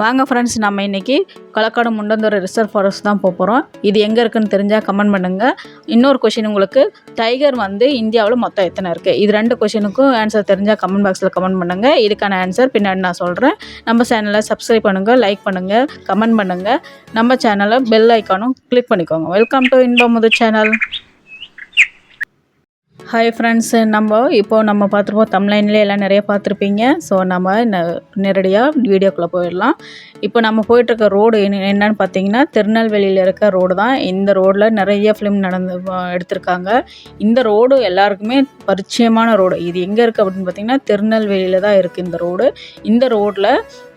வாங்க ஃப்ரெண்ட்ஸ் நம்ம இன்றைக்கி களக்காடு முண்டந்துறை ரிசர்வ் ஃபாரஸ்ட் தான் போக போகிறோம் இது எங்கே இருக்குன்னு தெரிஞ்சால் கமெண்ட் பண்ணுங்கள் இன்னொரு கொஷின் உங்களுக்கு டைகர் வந்து இந்தியாவில் மொத்தம் எத்தனை இருக்குது இது ரெண்டு கொஷினுக்கும் ஆன்சர் தெரிஞ்சால் கமெண்ட் பாக்ஸில் கமெண்ட் பண்ணுங்கள் இதுக்கான ஆன்சர் பின்னாடி நான் சொல்கிறேன் நம்ம சேனலை சப்ஸ்கிரைப் பண்ணுங்கள் லைக் பண்ணுங்கள் கமெண்ட் பண்ணுங்கள் நம்ம சேனலை பெல் ஐக்கானும் கிளிக் பண்ணிக்கோங்க. Welcome to Inbamudhu channel hi friends நம்ம இப்போ நம்ம பார்த்துருப்போம் தமிழ்லைன்லேயே எல்லாம் நிறைய பார்த்துருப்பீங்க. ஸோ நம்ம ந- நேரடியாக வீடியோக்குள்ளே போயிடலாம். இப்போ நம்ம போயிட்டுருக்க ரோடு என்ன என்னன்னு பார்த்தீங்கன்னா திருநெல்வேலியில் இருக்க ரோடு தான். இந்த ரோடில் நிறைய ஃபிலிம் நடந்து எடுத்திருக்காங்க. இந்த ரோடு எல்லாருக்குமே பரிச்சயமான ரோடு இது எங்கே இருக்குது அப்படின்னு பார்த்தீங்கன்னா திருநெல்வேலியில் தான் இருக்குது இந்த ரோடு இந்த ரோட்டில்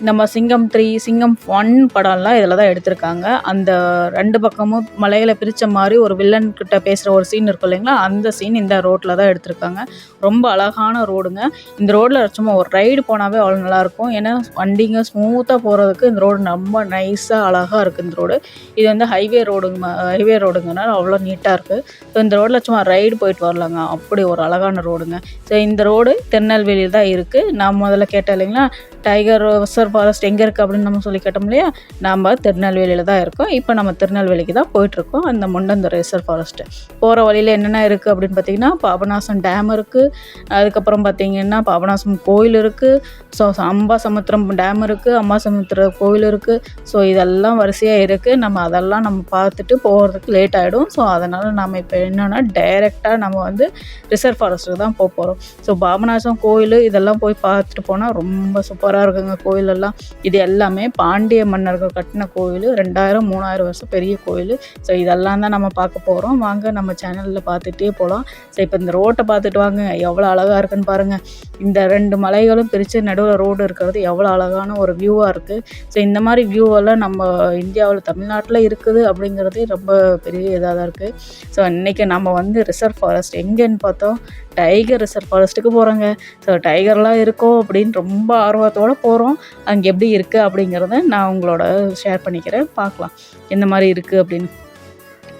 நம்ம சிங்கம் த்ரீ சிங்கம் ஒன் படம்லாம் இதில் தான் எடுத்திருக்காங்க. அந்த ரெண்டு பக்கமும் மலையில் பிரித்த மாதிரி ஒரு வில்லன் கிட்ட பேசுகிற ஒரு சீன் இருக்கும் இல்லைங்களா? அந்த சீன் இந்த ரோட்டில் தான் எடுத்திருக்காங்க. ரொம்ப அழகான ரோடுங்க இந்த ரோட்டில் சும்மா ஒரு ரைடு போனாவே அவ்வளோ நல்லாயிருக்கும். ஏன்னா வண்டிங்க ஸ்மூத்தாக போகிறதுக்கு இந்த ரோடு ரொம்ப நைஸாக அழகாக இருக்குது இந்த ரோடு இது வந்து ஹைவே ரோடுங்க ஹைவே ரோடுங்கனால அவ்வளோ நீட்டாக இருக்குது ஸோ இந்த ரோட்டில் சும்மா ரைடு போயிட்டு வரலாங்க. அப்படி ஒரு அழகான ரோடுங்க ஸோ இந்த ரோடு திருநெல்வேலியில் தான் இருக்குது நான் முதல்ல கேட்டேன் இல்லைங்களா? டைகர் ரிசர்வ் ஃபாரஸ்ட் எங்கே இருக்குது அப்படின்னு நம்ம சொல்லி கேட்டோம் இல்லையா? நம்ம திருநெல்வேலியில் தான் இருக்கோம். இப்போ நம்ம திருநெல்வேலிக்கு தான் போயிட்டுருக்கோம் அந்த முண்டந்துறை ரிசர்வ் ஃபாரஸ்ட்டு போகிற வழியில் என்னென்ன இருக்குது அப்படின்னு பார்த்தீங்கன்னா பாபநாசம் டேம் இருக்குது அதுக்கப்புறம் பார்த்தீங்கன்னா பாபநாசம் கோயில் இருக்குது ஸோ அம்பா சமுத்திரம் டேம் இருக்குது அம்மா சமுத்திரம் கோயில் இருக்குது ஸோ இதெல்லாம் வரிசையாக இருக்குது நம்ம அதெல்லாம் நம்ம பார்த்துட்டு போகிறதுக்கு லேட் ஆகிடும் ஸோ அதனால் நம்ம இப்போ என்னென்னா டைரெக்டாக நம்ம வந்து ரிசர்வ் ஃபாரஸ்ட்டுக்கு தான் போக போகிறோம் ஸோ பாபநாசம் கோயில் இதெல்லாம் போய் பார்த்துட்டு போனால் ரொம்ப சூப்பராக இருக்குங்க கோயிலெல்லாம். இது எல்லாமே பாண்டிய மன்னர்கள் கட்டின கோவில் ரெண்டாயிரம் மூணாயிரம் வருஷம் பெரிய கோயில். ஸோ இதெல்லாம் தான் நம்ம பார்க்க போகிறோம் வாங்க நம்ம சேனலில் பார்த்துட்டே போகலாம் ஸோ இப்போ இந்த ரோட்டை பார்த்துட்டு வாங்க. எவ்வளோ அழகாக இருக்குன்னு பாருங்கள் இந்த ரெண்டு மலைகளும் பிரித்து நடுவில் ரோடு இருக்கிறது எவ்வளோ அழகான ஒரு வியூவாக இருக்குது ஸோ இந்த மாதிரி வியூவெல்லாம் நம்ம இந்தியாவில் தமிழ்நாட்டில் இருக்குது அப்படிங்கிறதே ரொம்ப பெரிய இதாக தான் இருக்குது ஸோ இன்றைக்கி நம்ம வந்து ரிசர்வ் ஃபாரஸ்ட் எங்கேன்னு பார்த்தோம்? டைகர் ரிசர்வ் ஃபாரஸ்ட்டுக்கு போகிறோங்க ஸோ டைகர்லாம் இருக்கோ அப்படின்னு ரொம்ப ஆர்வத்தோடு போகிறோம் அங்கே எப்படி இருக்குது அப்படிங்கிறத நான் உங்களோட ஷேர் பண்ணிக்கிறேன். பார்க்கலாம். எந்த மாதிரி இருக்குது அப்படின்னு.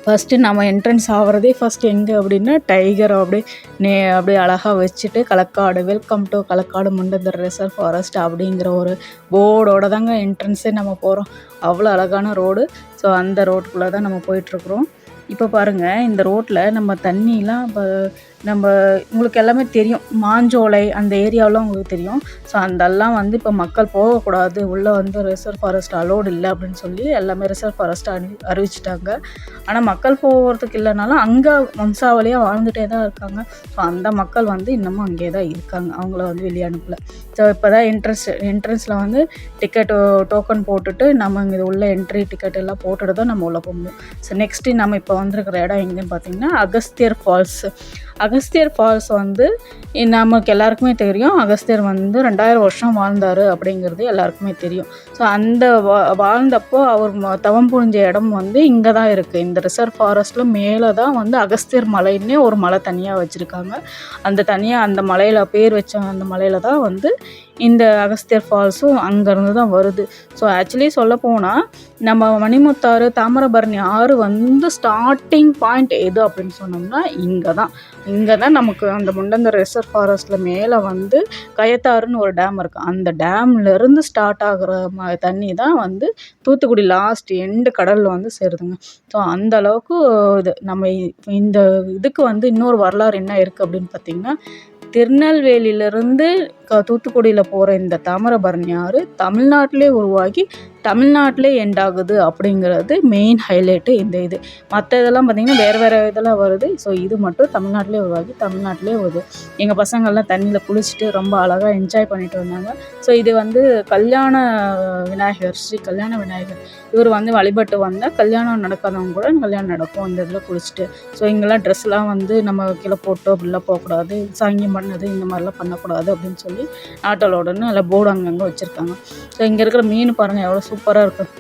ஃபஸ்ட்டு நம்ம என்ட்ரன்ஸ் ஆகிறதே ஃபஸ்ட் எங்கே அப்படின்னா டைகர் அப்படியே நே அப்படியே அழகாக வச்சுட்டு Kalakkad welcome to Kalakkad Mundanthurai reserve forest அப்படிங்கிற ஒரு போர்டோட தாங்க என்ட்ரன்ஸே நம்ம போகிறோம் அவ்வளோ அழகான ரோடு ஸோ அந்த ரோட்டுக்குள்ளே தான் நம்ம போயிட்டுருக்குறோம் இப்போ பாருங்கள் இந்த ரோட்டில் நம்ம தண்ணிலாம் இப்போ நம்ம உங்களுக்கு எல்லாமே தெரியும். மாஞ்சோலை அந்த ஏரியாவெலாம் உங்களுக்கு தெரியும். ஸோ அதெல்லாம் வந்து இப்போ மக்கள் போகக்கூடாது. உள்ளே வந்து ரிசர்வ் ஃபாரஸ்ட் அலோடு இல்லை அப்படின்னு சொல்லி எல்லாமே ரிசர்வ் ஃபாரஸ்ட் அறி அறிவிச்சிட்டாங்க. ஆனால் மக்கள் போகிறதுக்கு இல்லைனாலும் அங்கே வம்சாவளியாக வாழ்ந்துகிட்டே தான் இருக்காங்க. ஸோ அந்த மக்கள் வந்து இன்னமும் அங்கேயே தான் இருக்காங்க. அவங்கள வந்து வெளியே ஸோ இப்போ தான் என்ட்ரன்ஸ் என்ட்ரன்ஸில் வந்து டிக்கெட் டோக்கன் போட்டுட்டு நம்ம இங்கே உள்ள என்ட்ரி டிக்கெட் எல்லாம் போட்டுட்டு தான் நம்ம உள்ளே போக முடியும். ஸோ நெக்ஸ்ட்டு நம்ம இப்போ வந்திருக்கிற இடம் எங்கேன்னு பார்த்தீங்கன்னா அகஸ்தியர் ஃபால்ஸ் அகஸ்தியர் ஃபால்ஸ் வந்து நமக்கு எல்லாருக்குமே தெரியும். அகஸ்தியர் வந்து ரெண்டாயிரம் வருஷம் வாழ்ந்தார் அப்படிங்கிறது எல்லாருக்குமே தெரியும். ஸோ அந்த வா வாழ்ந்தப்போ அவர் தவம் புரிஞ்ச இடம் வந்து இங்கே தான் இருக்குது இந்த ரிசர்வ் ஃபாரஸ்ட்டில் மேலே தான் வந்து அகஸ்தியர் மலைன்னே ஒரு மலை தனியாக வச்சுருக்காங்க. அந்த தனியாக அந்த மலையில் பேர் வச்ச அந்த மலையில் தான் வந்து இந்த அகஸ்தியர் ஃபால்ஸும் அங்கேருந்து தான் வருது. ஸோ ஆக்சுவலி சொல்ல போனால் நம்ம மணிமுத்தாறு தாமிரபரணி ஆறு வந்து ஸ்டார்டிங் பாயிண்ட் எது அப்படின்னு சொன்னோம்னா இங்கே தான். இங்கே தான் நமக்கு அந்த முண்டந்தர் ரிசர்வ் ஃபாரஸ்ட்டில் மேலே வந்து கயத்தாறுன்னு ஒரு டேம் இருக்குது அந்த டேம்லேருந்து ஸ்டார்ட் ஆகிற ம தண்ணி தான் வந்து தூத்துக்குடி லாஸ்ட் எண்டு கடலில் வந்து சேருதுங்க. ஸோ அந்த அளவுக்கு இது நம்ம இந்த இதுக்கு வந்து இன்னொரு வரலாறு என்ன இருக்குது அப்படின்னு பார்த்திங்கன்னா திருநெல்வேலியிலேருந்து க தூத்துக்குடியில் போகிற இந்த தாமிரபரணி ஆறு தமிழ்நாட்டிலே உருவாகி தமிழ்நாட்டிலே எண்ட் ஆகுது அப்படிங்கிறது மெயின் ஹைலைட்டு இந்த இது. மற்ற இதெல்லாம் பார்த்திங்கன்னா வேறு வேறு இதெல்லாம் வருது. ஸோ இது மட்டும் தமிழ்நாட்டிலே உருவாகி தமிழ்நாட்டிலே வருது. எங்கள் பசங்கள்லாம் தண்ணியில் குளிச்சுட்டு ரொம்ப அழகாக என்ஜாய் பண்ணிட்டு வந்தாங்க. ஸோ இது வந்து கல்யாண விநாயகர் ஸ்ரீ கல்யாண விநாயகர். இவர் வந்து வழிபட்டு வந்தால் கல்யாணம் நடக்காதவங்க கூட கல்யாணம் நடக்கும். அந்த இதில் குளிச்சுட்டு. ஸோ இங்கெல்லாம் ட்ரெஸ்லாம் வந்து நம்ம கீழே போட்டோ அப்படிலாம் போகக்கூடாது. சாங்கியம் பண்ணது இந்த மாதிரிலாம் பண்ணக்கூடாது அப்படின்னு சொல்லி நாட்டலோடன்னு நல்லா போர்டு அங்கங்கே வச்சுருக்காங்க. ஸோ இங்கே இருக்கிற மீன் பாருங்கள் எவ்வளோ சூப்பராக இருக்கும்.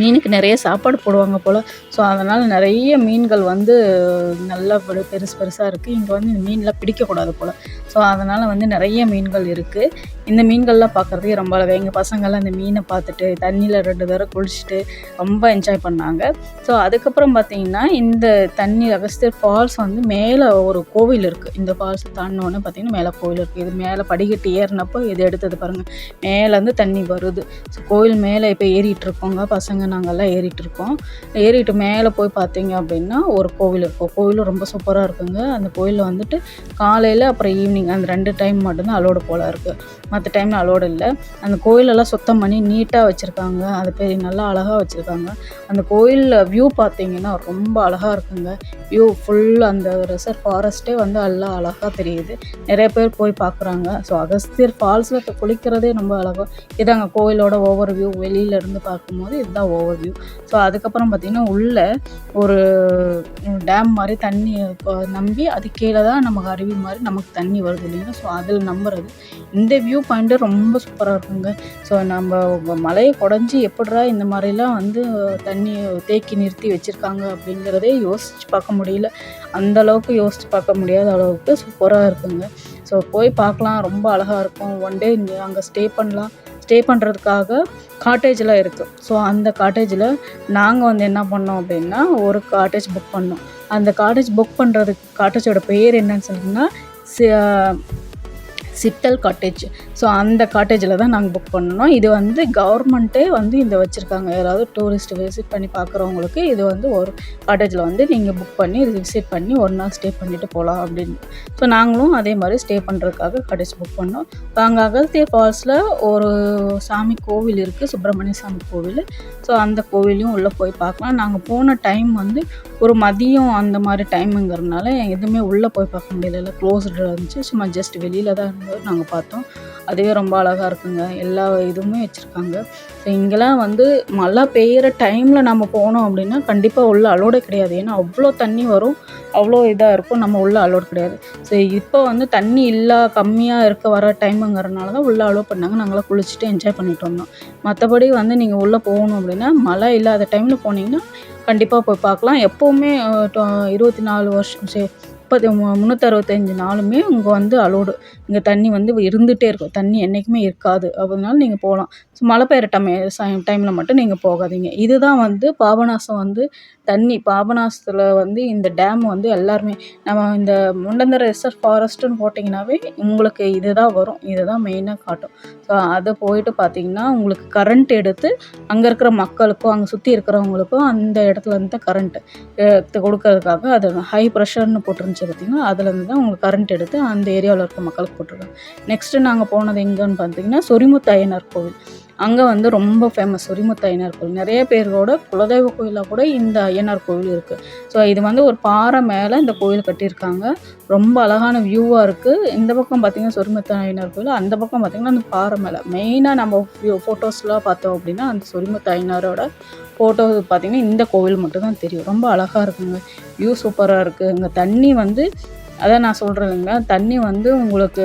மீனுக்கு நிறைய சாப்பாடு போடுவாங்க போல். ஸோ அதனால் நிறைய மீன்கள் வந்து நல்லா பெருசு பெருசாக இருக்குது இங்கே வந்து இந்த மீன்லாம் பிடிக்கக்கூடாது போல். ஸோ அதனால் வந்து நிறைய மீன்கள் இருக்குது இந்த மீன்கள்லாம் பார்க்குறதுக்கே ரொம்ப அழகாக எங்கள் பசங்கள்லாம் இந்த மீனை பார்த்துட்டு தண்ணியில் ரெண்டு தடவை குளிச்சுட்டு ரொம்ப என்ஜாய் பண்ணாங்க. ஸோ அதுக்கப்புறம் பார்த்தீங்கன்னா இந்த தண்ணி அகஸ்தியர் ஃபால்ஸ் வந்து மேலே ஒரு கோவில் இருக்குது இந்த ஃபால்ஸ் தாண்டினோடனே பார்த்தீங்கன்னா மேலே கோவில் இருக்குது இது மேலே படிக்கட்டு ஏறினப்போ இது எடுத்தது பாருங்கள் மேலேருந்து தண்ணி வருது. ஸோ கோவில் மேலே இப்போ ஏறிட்டுருக்கோங்க பசங்க நாங்கள்லாம் ஏறிட்டுருக்கோம் ஏறிட்டு மேலே போய் பார்த்தீங்க அப்படின்னா ஒரு கோவில் இருக்கும். கோவிலும் ரொம்ப சூப்பராக இருக்குங்க. அந்த கோயிலில் வந்துட்டு காலையில் அப்புறம் ஈவினிங் அந்த ரெண்டு டைம் மட்டும்தான் அலோடு போல் இருக்குது மற்ற டைமில் அலோடு இல்லை. அந்த கோயிலெல்லாம் சுத்தம் பண்ணி நீட்டாக வச்சுருக்காங்க. அது பெரிய நல்லா அழகாக வச்சுருக்காங்க. அந்த கோயிலில் வியூ பார்த்தீங்கன்னா ரொம்ப அழகாக இருக்குங்க. வியூ ஃபுல் அந்த ரிசர்வ் ஃபாரஸ்ட்டே வந்து எல்லாம் அழகாக தெரியுது. நிறைய பேர் போய் பார்க்குறாங்க. ஸோ அகஸ்தியர் ஃபால்ஸில் குளிக்கிறதே ரொம்ப அழகாக இதாங்க கோயிலோட ஓவர் வியூ வெளியிலேருந்து பார்க்கும்போது இதுதான் ஓவர் வியூ ஸோ அதுக்கப்புறம் பார்த்திங்கன்னா உள்ளே ஒரு டேம் மாதிரி தண்ணி இப்போ நம்பி அது கீழே தான் நமக்கு அருவி மாதிரி நமக்கு தண்ணி வரும். வருது இல்லைங்களா ஸோ அதில் நம்புறது இந்த வியூ பாயிண்ட்டு ரொம்ப சூப்பராக இருக்குங்க. ஸோ நம்ம மலையை குடஞ்சி எப்படிரா இந்த மாதிரிலாம் வந்து தண்ணி தேக்கி நிறுத்தி வச்சுருக்காங்க அப்படிங்கிறதே யோசித்து பார்க்க முடியல. அந்த அளவுக்கு யோசித்து பார்க்க முடியாத அளவுக்கு சூப்பராக இருக்குங்க. ஸோ போய் பார்க்கலாம். ரொம்ப அழகாக இருக்கும். ஒன் டே அங்கே ஸ்டே பண்ணலாம். ஸ்டே பண்ணுறதுக்காக காட்டேஜெலாம் இருக்குது ஸோ அந்த காட்டேஜில் நாங்கள் வந்து என்ன பண்ணோம் அப்படின்னா ஒரு காட்டேஜ் புக் பண்ணோம். அந்த காட்டேஜ் புக் பண்ணுறதுக்கு காட்டேஜோட பேர் என்னன்னு சொன்னீங்கன்னா சித்தல் காட்டேஜ் ஸோ அந்த காட்டேஜில் தான் நாங்கள் புக் பண்ணோம் இது வந்து கவர்மெண்ட்டே வந்து இந்த வச்சுருக்காங்க. யாராவது டூரிஸ்ட் விசிட் பண்ணி பார்க்குறவங்களுக்கு இது வந்து ஒரு காட்டேஜில் வந்து நீங்கள் புக் பண்ணி விசிட் பண்ணி ஒரு நாள் ஸ்டே பண்ணிவிட்டு போகலாம் அப்படின்னு. ஸோ நாங்களும் அதே மாதிரி ஸ்டே பண்ணுறதுக்காக காட்டேஜ் புக் பண்ணோம். இப்போ அங்கே அகஸ்திய ஃபால்ஸில் ஒரு சாமி கோவில் இருக்குது சுப்பிரமணிய சாமி கோவில். ஸோ அந்த கோவிலையும் உள்ளே போய் பார்க்கலாம். நாங்கள் போன டைம் வந்து ஒரு மதியம் அந்த மாதிரி டைமுங்கிறதுனால எதுவுமே உள்ளே போய் பார்க்க முடியல. க்ளோஸ்டு இருந்துச்சு. சும்மா ஜஸ்ட் வெளியில் தான் இருந்தது நாங்கள் பார்த்தோம். அதுவே ரொம்ப அழகாக இருக்குங்க. எல்லா இதுவுமே வச்சுருக்காங்க. ஸோ இங்கெல்லாம் வந்து மழை பெய்கிற டைமில் நம்ம போனோம் அப்படின்னா கண்டிப்பாக உள்ளே அலோடே கிடையாது. ஏன்னா அவ்வளோ தண்ணி வரும் அவ்வளோ இதாக இருக்கும் நம்ம உள்ளே அலோட் கிடையாது. ஸோ இப்போ வந்து தண்ணி இல்லா கம்மியாக இருக்க வர டைமுங்கிறனால தான் உள்ளே அலோவ் பண்ணாங்க. நாங்களாம் குளிச்சுட்டு என்ஜாய் பண்ணிட்டு வந்தோம். மற்றபடி வந்து நீங்கள் உள்ளே போகணும் அப்படின்னா மழை இல்லாத டைமில் போனீங்கன்னா கண்டிப்பாக போய் பார்க்கலாம். எப்போவுமே இருபத்தி நாலு வருஷம் சரி முப்பது முந்நூற்றறுவத்தஞ்சு நாளுமே இங்கே வந்து அலோடு இங்கே தண்ணி வந்து இருந்துகிட்டே இருக்கும். தண்ணி என்றைக்குமே இருக்காது. அதனால நீங்கள் போகலாம் ஸோ மழை பெய்கிற டைம் டைமில் மட்டும் நீங்கள் போகாதீங்க. இதுதான் வந்து பாபநாசம் வந்து தண்ணி பாபநாசத்தில் வந்து இந்த டேம் வந்து எல்லாருமே நம்ம இந்த முண்டந்தர ரிசர்வ் ஃபாரஸ்ட்டுன்னு போட்டிங்கனாவே உங்களுக்கு இது தான் வரும். இது தான் மெயினாக காட்டும். ஸோ அதை போயிட்டு பார்த்தீங்கன்னா உங்களுக்கு கரண்ட் எடுத்து அங்கே இருக்கிற மக்களுக்கும் அங்கே சுற்றி இருக்கிறவங்களுக்கும் அந்த இடத்துல இருந்து தான் கரண்ட்டு கொடுக்கறதுக்காக அது ஹை ப்ரெஷர்னு போட்டுருந்துச்சு பார்த்திங்கன்னா அதுலேருந்து தான் உங்களுக்கு கரண்ட் எடுத்து அந்த ஏரியாவில் இருக்க மக்களுக்கு போட்டிருக்காங்க. நெக்ஸ்ட்டு நாங்கள் போனது எங்கேன்னு பார்த்தீங்கன்னா சொரிமுத்து அய்யனார் கோவில். அங்கே வந்து ரொம்ப ஃபேமஸ் சொரிமுத்து ஐயனார் கோவில் நிறைய பேரோட குலதெய்வ கோயிலாக கூட இந்த ஐயனார் கோவில் இருக்குது ஸோ இது வந்து ஒரு பாறை மேலே இந்த கோயில் கட்டியிருக்காங்க. ரொம்ப அழகான வியூவாக இருக்குது இந்த பக்கம் பார்த்திங்கன்னா சொரிமுத்து ஐயனார் கோயில் அந்த பக்கம் பார்த்திங்கன்னா அந்த பாறை மேலே. மெயினாக நம்ம ஃபோட்டோஸ்லாம் பார்த்தோம் அப்படின்னா அந்த சொரிமுத்து ஐயனாரோட ஃபோட்டோ பார்த்திங்கன்னா இந்த கோவில் மட்டும்தான் தெரியும். ரொம்ப அழகாக இருக்குங்க. வியூ சூப்பராக இருக்குது இங்கே தண்ணி வந்து அதான் நான் சொல்கிறேன் இல்லைங்க தண்ணி வந்து உங்களுக்கு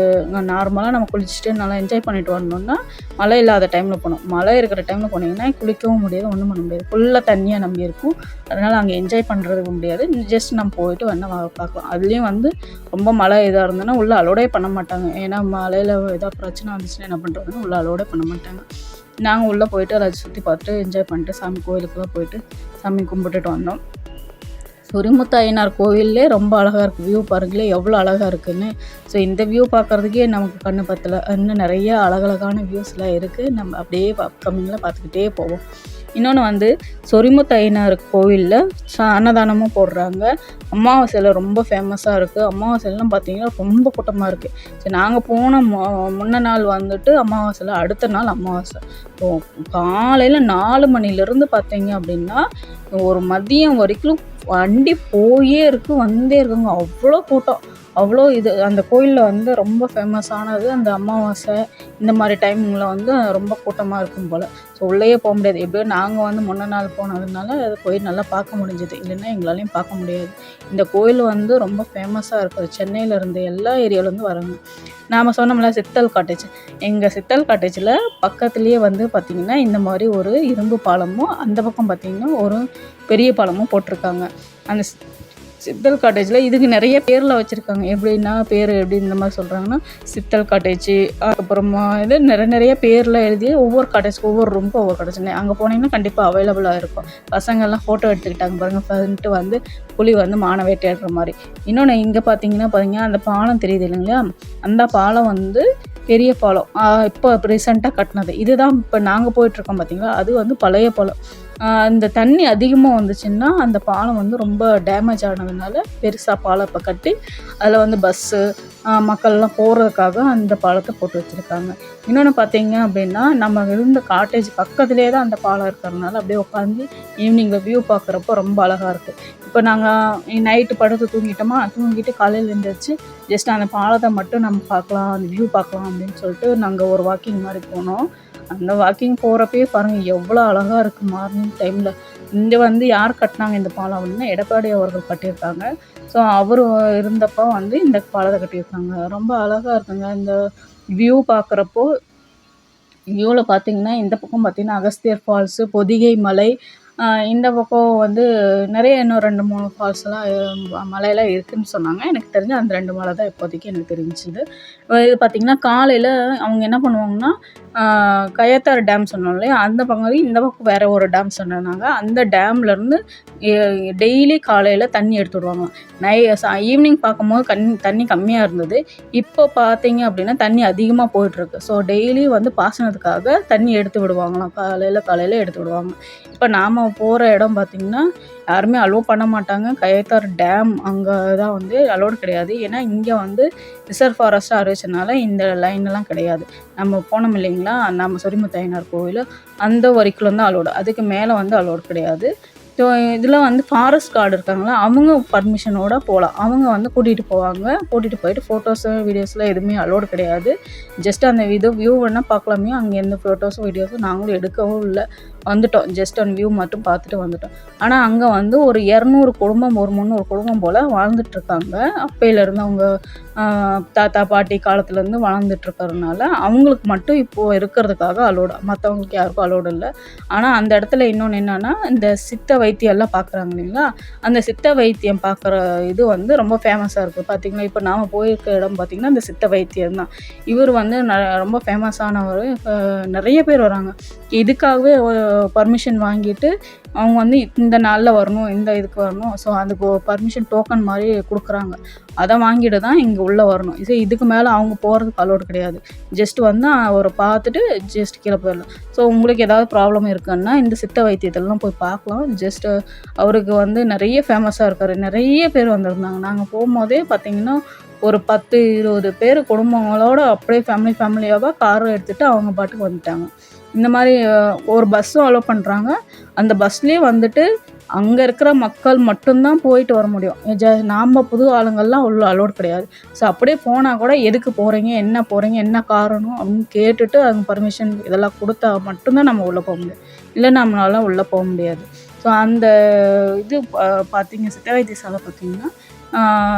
நார்மலாக நம்ம குளிச்சுட்டு நல்லா என்ஜாய் பண்ணிட்டு வரணுன்னா மழை இல்லாத டைமில் போகணும். மழை இருக்கிற டைமில் போனீங்கன்னா குளிக்கவும் முடியாது ஒன்றும் பண்ண முடியாது. ஃபுல்லாக தண்ணியாக நம்பி இருக்கும். அதனால் அங்கே என்ஜாய் பண்ணுறதுக்கு முடியாது. ஜஸ்ட் நம்ம போயிட்டு வேணால் பார்க்கலாம். அதுலேயும் வந்து ரொம்ப மழை இதாக இருந்ததுன்னா உள்ளே அலோடே பண்ண மாட்டாங்க. ஏன்னா மழையில் ஏதாவது பிரச்சனை வந்துச்சுன்னா என்ன பண்ணுறதுனா உள்ளே அலோடே பண்ண மாட்டாங்க. நாங்கள் உள்ளே போயிட்டு அதை சுற்றி பார்த்துட்டு என்ஜாய் பண்ணிட்டு சாமி கோயிலுக்குலாம் போயிட்டு சாமி கும்பிட்டுட்டு வந்தோம். சொரிமுத்து ஐயனார் கோவில்லே ரொம்ப அழகாக இருக்குது வியூ பாருங்களேன் எவ்வளோ அழகாக இருக்குதுன்னு ஸோ இந்த வியூ பார்க்குறதுக்கே நமக்கு கண்ணு பத்தலை. இன்னும் நிறைய அழகழகான வியூஸ்லாம் இருக்குது நம்ம அப்படியே அப்கமிங்கில் பார்த்துக்கிட்டே போவோம். இன்னொன்று வந்து சொரிமுத்து ஐயனார் கோவிலில் அன்னதானமும் போடுறாங்க. அமாவாசையில் ரொம்ப ஃபேமஸாக இருக்குது அமாவாசைலாம் பார்த்திங்கன்னா ரொம்ப கூட்டமாக இருக்குது சரி நாங்கள் போன முன்ன நாள் வந்துட்டு அமாவாசையில் அடுத்த நாள் அமாவாசை. ஸோ காலையில் நாலு மணிலேருந்து பார்த்தீங்க அப்படின்னா ஒரு மதியம் வரைக்கும் வண்டி போயே இருக்குது வந்தே இருக்குங்க. அவ்வளோ கூட்டம். அவ்வளோ இது அந்த கோயிலில் வந்து ரொம்ப ஃபேமஸானது அந்த அமாவாசை இந்த மாதிரி டைமிங்கில் வந்து ரொம்ப கூட்டமாக இருக்கும் போல். ஸோ உள்ளேயே போக முடியாது. எப்படியோ நாங்கள் வந்து முன்ன நாள் போனதுனால அது போய் நல்லா பார்க்க முடிஞ்சது. இல்லைன்னா எங்களாலையும் பார்க்க முடியாது. இந்த கோயில் வந்து ரொம்ப ஃபேமஸாக இருக்குது. சென்னையிலேருந்து எல்லா ஏரியாவிலேருந்து வராங்க. நாம் சொன்னோம்ல சித்தல் காட்டேஜ் எங்கள் சித்தல் காட்டேஜில் பக்கத்துலேயே வந்து பார்த்திங்கன்னா இந்த மாதிரி ஒரு இரும்பு பாலமும் அந்த பக்கம் பார்த்திங்கன்னா ஒரு பெரிய பாலமும் போட்டிருக்காங்க. அந்த சித்தல் காட்டேஜில் இதுக்கு நிறைய பேரில் வச்சுருக்காங்க. எப்படின்னா பேர் எப்படி இந்த மாதிரி சொல்கிறாங்கன்னா சித்தல் காட்டேஜ் அதுக்கப்புறமா இது நிறைய நிறைய பேரில் எழுதி ஒவ்வொரு காட்டேஜ்க்கு ஒவ்வொரு ரூமுக்கும் ஒவ்வொரு காட்டேஜ். அங்கே போனீங்கன்னா கண்டிப்பாக அவைலபிளாக இருக்கும். பசங்கள்லாம் ஃபோட்டோ எடுத்துக்கிட்டாங்க பாருங்கள் ஃப்ரெண்ட்டு வந்து புலி வந்து மான வேட்டையாடுற மாதிரி. இன்னொன்று இங்கே பார்த்தீங்கன்னா பார்த்தீங்கன்னா அந்த பாலம் தெரியுது இல்லைங்களா? அந்த பாலம் வந்து பெரிய பாலம். இப்போ ரீசெண்டாக கட்டினது. இதுதான் இப்போ நாங்கள் போயிட்டுருக்கோம் பார்த்தீங்களா அது வந்து பழைய பாலம். இந்த தண்ணி அதிகமாக வந்துச்சுன்னா அந்த பாலம் வந்து ரொம்ப டேமேஜ் ஆனதுனால பெருசாக பாலம் இப்போ கட்டி அதில் வந்து பஸ்ஸு மக்கள்லாம் போகிறதுக்காக அந்த பாலத்தை போட்டு வச்சுருக்காங்க. இன்னொன்று பார்த்தீங்க அப்படின்னா நம்ம இருந்த காட்டேஜ் பக்கத்துலேயே தான் அந்த பாலம் இருக்கிறதுனால அப்படியே உட்காந்து ஈவினிங்கில் வியூ பார்க்குறப்போ ரொம்ப அழகாக இருக்குது இப்போ நாங்கள் நைட்டு படுத்து தூங்கிட்டோமா தூங்கிட்டு காலையில் எழுந்திரிச்சு ஜஸ்ட் அந்த பாலத்தை மட்டும் நம்ம பார்க்கலாம் அந்த வியூ பார்க்கலாம் அப்படின்னு சொல்லிட்டு நாங்கள் ஒரு வாக்கிங் மாதிரி போனோம். அந்த வாக்கிங் போகிறப்பே பாருங்கள் எவ்வளோ அழகாக இருக்குது மார்னிங் டைமில் இங்கே வந்து யார் கட்டினாங்க இந்த பாலம் அப்படின்னா எடப்பாடி அவர்கள் கட்டியிருக்காங்க. ஸோ அவர் இருந்தப்போ வந்து இந்த பாலத்தை கட்டியிருக்காங்க. ரொம்ப அழகாக இருக்குங்க. இந்த வியூ பார்க்குறப்போ வியூவில் பார்த்தீங்கன்னா இந்த பக்கம் பார்த்தீங்கன்னா அகஸ்தியர் ஃபால்ஸு பொதிகை மலை இந்த பக்கம் வந்து நிறைய இன்னும் ரெண்டு மூணு ஃபால்ஸ்லாம் மலையெல்லாம் இருக்குதுன்னு சொன்னாங்க. எனக்கு தெரிஞ்சு அந்த ரெண்டு மலை தான் இப்போதைக்கு எனக்கு தெரிஞ்சுது. இது பார்த்திங்கன்னா காலையில் அவங்க என்ன பண்ணுவாங்கன்னா கயத்தாறு டேம் சொன்னோம் இல்லையா? அந்த பக்கம் இந்த பக்கம் வேறு ஒரு டேம் சொன்னாங்க. அந்த டேம்லேருந்து டெய்லி காலையில் தண்ணி எடுத்து விடுவாங்க. நை ஈவினிங் பார்க்கும்போது கண் தண்ணி கம்மியாக இருந்தது. இப்போ பார்த்தீங்க அப்படின்னா தண்ணி அதிகமாக போயிட்டுருக்கு. ஸோ டெய்லி வந்து பாசனத்துக்காக தண்ணி எடுத்து விடுவாங்களாம். காலையில் காலையில் எடுத்து விடுவாங்க. இப்போ நாம் போகிற இடம் பார்த்திங்கன்னா யாருமே அலோவ் பண்ண மாட்டாங்க. கயத்தார் டேம் அங்கே தான் வந்து அலோடு கிடையாது. ஏன்னா இங்கே வந்து ரிசர்வ் ஃபாரஸ்ட்டாக அறிவிச்சனால இந்த லைன்லாம் கிடையாது. நம்ம போனோம் இல்லைங்களா? நம்ம சொரிமுத்தையனார் கோவில் அந்த வரைக்கும் தான் அலோடு அதுக்கு மேலே வந்து அலோடு கிடையாது. ஸோ இதில் வந்து ஃபாரஸ்ட் கார்டு இருக்காங்களா? அவங்க பர்மிஷனோட போகலாம் அவங்க வந்து கூட்டிகிட்டு போவாங்க. கூட்டிகிட்டு போயிட்டு ஃபோட்டோஸு வீடியோஸ்லாம் எதுவுமே அலோடு கிடையாது. ஜஸ்ட் அந்த இது வியூ வேணால் பார்க்கலாமே. அங்கே எந்த ஃபோட்டோஸும் வீடியோஸும் நாங்களும் எடுக்கவும் இல்லை. வந்துட்டோம். ஜஸ்ட் ஒன் வியூ மட்டும் பார்த்துட்டு வந்துட்டோம். ஆனால் அங்கே வந்து ஒரு இரநூறு குடும்பம் ஒரு முந்நூறு குடும்பம் போல் வாழ்ந்துட்டுருக்காங்க. அப்பையிலேருந்து அவங்க தாத்தா பாட்டி காலத்துலேருந்து வாழ்ந்துட்டுருக்கறதுனால அவங்களுக்கு மட்டும் இப்போது இருக்கிறதுக்காக அலோடு மற்றவங்களுக்கு யாருக்கும் அலோடு இல்லை. ஆனால் அந்த இடத்துல இன்னொன்று என்னென்னா இந்த சித்த வைத்தியம்லாம் பார்க்குறாங்க இல்லைங்களா? அந்த சித்த வைத்தியம் பார்க்குற இது வந்து ரொம்ப ஃபேமஸாக இருக்குது பார்த்திங்கன்னா இப்போ நாம் போயிருக்க இடம் பார்த்திங்கன்னா இந்த சித்த வைத்தியம் தான். இவர் வந்து ந ரொம்ப ஃபேமஸானவர் நிறைய பேர் வராங்க. இதுக்காகவே பர்மிஷன் வாங்கிட்டு அவங்க வந்து இந்த நாளில் வரணும் இந்த இதுக்கு வரணும். ஸோ அதுக்கு பர்மிஷன் டோக்கன் மாதிரி கொடுக்குறாங்க. அதை வாங்கிட்டு தான் இங்கே உள்ளே வரணும். இது இதுக்கு மேலே அவங்க போகிறதுக்கு அலோடு கிடையாது. ஜஸ்ட் வந்து அவரை பார்த்துட்டு ஜஸ்ட் கீழே போயிடலாம். ஸோ உங்களுக்கு ஏதாவது ப்ராப்ளம் இருக்குன்னா இந்த சித்த வைத்தியத்திலலாம் போய் பார்க்கலாம். ஜஸ்ட்டு அவருக்கு வந்து நிறைய ஃபேமஸாக இருக்கார். நிறைய பேர் வந்திருந்தாங்க. நாங்கள் போகும்போதே பார்த்திங்கன்னா ஒரு பத்து இருபது பேர் குடும்பங்களோட அப்படியே ஃபேமிலி ஃபேமிலியாக காரை எடுத்துகிட்டு அவங்க பாட்டுக்கு வந்துட்டாங்க. இந்த மாதிரி ஒரு பஸ்ஸும் அலோவ் பண்ணுறாங்க அந்த பஸ்லேயே வந்துட்டு அங்கே இருக்கிற மக்கள் மட்டும்தான் போயிட்டு வர முடியும். ஜ நாம் புது ஆளுங்கள்லாம் உள்ள அலோட் கிடையாது. ஸோ அப்படியே போனால் கூட எதுக்கு போகிறீங்க என்ன போகிறீங்க என்ன காரணம்? அப்படின்னு கேட்டுட்டு அவங்க பர்மிஷன் இதெல்லாம் கொடுத்தா மட்டும்தான் நம்ம உள்ளே போக முடியும். இல்லை நம்மளால உள்ளே போக முடியாது. ஸோ அந்த இது பார்த்தீங்க சித்த வைத்தியசாலை பார்த்தீங்கன்னா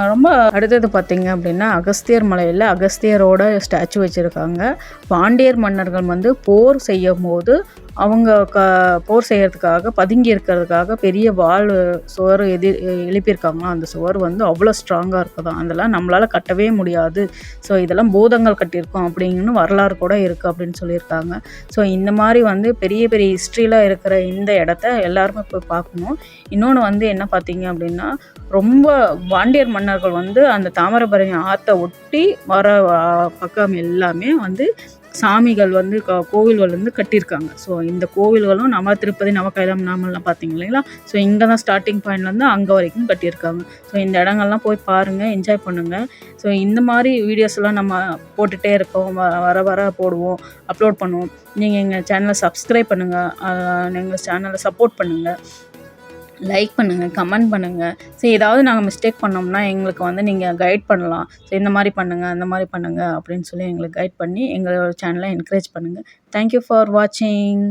ரொம்ப அடுத்தது பார்த்திங்க அப்படின்னா அகஸ்தியர் மலையில் அகஸ்தியரோட ஸ்டாச்சு வச்சுருக்காங்க. பாண்டியர் மன்னர்கள் வந்து போர் செய்யும் போது அவங்க க போர் செய்கிறதுக்காக பதுங்கி இருக்கிறதுக்காக பெரிய வால் சுவர் எதிர் எழுப்பியிருக்காங்களாம் அந்த சுவர் வந்து அவ்வளோ ஸ்ட்ராங்காக இருக்குதான். அதெல்லாம் நம்மளால் கட்டவே முடியாது. ஸோ இதெல்லாம் பூதங்கள் கட்டியிருக்கோம் அப்படின்னு வரலாறு கூட இருக்குது அப்படின்னு சொல்லியிருக்காங்க. ஸோ இந்த மாதிரி வந்து பெரிய பெரிய ஹிஸ்ட்ரியில் இருக்கிற இந்த இடத்த எல்லாருமே போய் பார்க்கணும். இன்னொன்று வந்து என்ன பார்த்தீங்க அப்படின்னா ரொம்ப வாண்டியர் மன்னர்கள் வந்து அந்த தாமிரபரணி ஆற்றை ஒட்டி வர பக்கம் எல்லாமே வந்து சாமிகள் வந்து க கோவில்கள் வந்து கட்டியிருக்காங்க. ஸோ இந்த கோவில்களும் நம்ம திருப்பதி நவகைலம் நாமெல்லாம் பார்த்தீங்க இல்லைங்களா? ஸோ இங்கே தான் ஸ்டார்டிங் பாயிண்ட்லேருந்து அங்கே வரைக்கும் கட்டியிருக்காங்க. ஸோ இந்த இடங்கள்லாம் போய் பாருங்கள் என்ஜாய் பண்ணுங்கள் ஸோ இந்த மாதிரி வீடியோஸ்லாம் நம்ம போட்டுகிட்டே இருக்கோம் வர வர போடுவோம். அப்லோட் பண்ணுவோம். நீங்கள் எங்கள் சேனலை சப்ஸ்கிரைப் பண்ணுங்கள் எங்கள் சேனலை சப்போர்ட் பண்ணுங்கள் லைக் பண்ணுங்கள் கமெண்ட் பண்ணுங்கள் ஸோ ஏதாவது நாங்கள் மிஸ்டேக் பண்ணோம்னா எங்களுக்கு வந்து நீங்கள் கைட் பண்ணலாம். ஸோ இந்த மாதிரி பண்ணுங்கள் அந்த மாதிரி பண்ணுங்கள் அப்படின்னு சொல்லி எங்களுக்கு கைட் பண்ணி எங்களோட சேனலை என்கரேஜ் பண்ணுங்கள் தேங்க்யூ ஃபார் வாட்சிங்